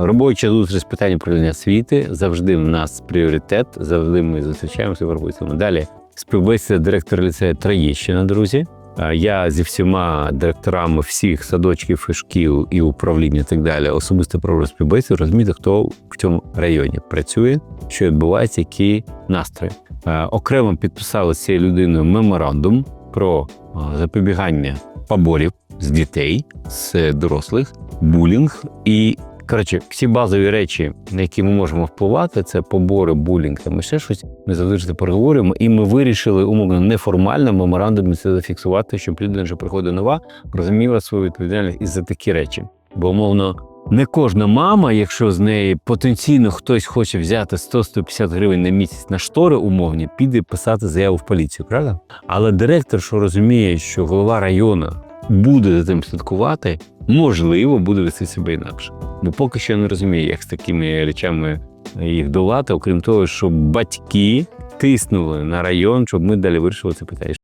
Робоча зустріч з питань управління освіти завжди в нас пріоритет. Завжди ми зустрічаємося в роботі. Далі співбесіда директора ліцею Троєщина, друзі. Я зі всіма директорами всіх садочків, і шкіл і управління і так далі особисто проводжу співбесіду, розуміти, хто в цьому районі працює, що відбувається, які настрої. Окремо підписали з цією людиною меморандум про запобігання поборів з дітей, з дорослих, булінг і. Коротше, всі базові речі, на які ми можемо впливати, це побори, булінг там і ще щось. Ми завжди проговорюємо, і ми вирішили умовно неформально меморандумі це зафіксувати, щоб людина, що приходить нова, розуміла свою відповідальність і за такі речі. Бо умовно, не кожна мама, якщо з неї потенційно хтось хоче взяти 100-150 гривень на місяць на штори умовні, піде писати заяву в поліцію, правда? Але директор, що розуміє, що голова району буде за тим слідкувати, можливо, буде вести себе інакше. Бо поки що не розумію, як з такими речами їх долати, окрім того, що батьки тиснули на район, щоб ми далі вирішили це питання.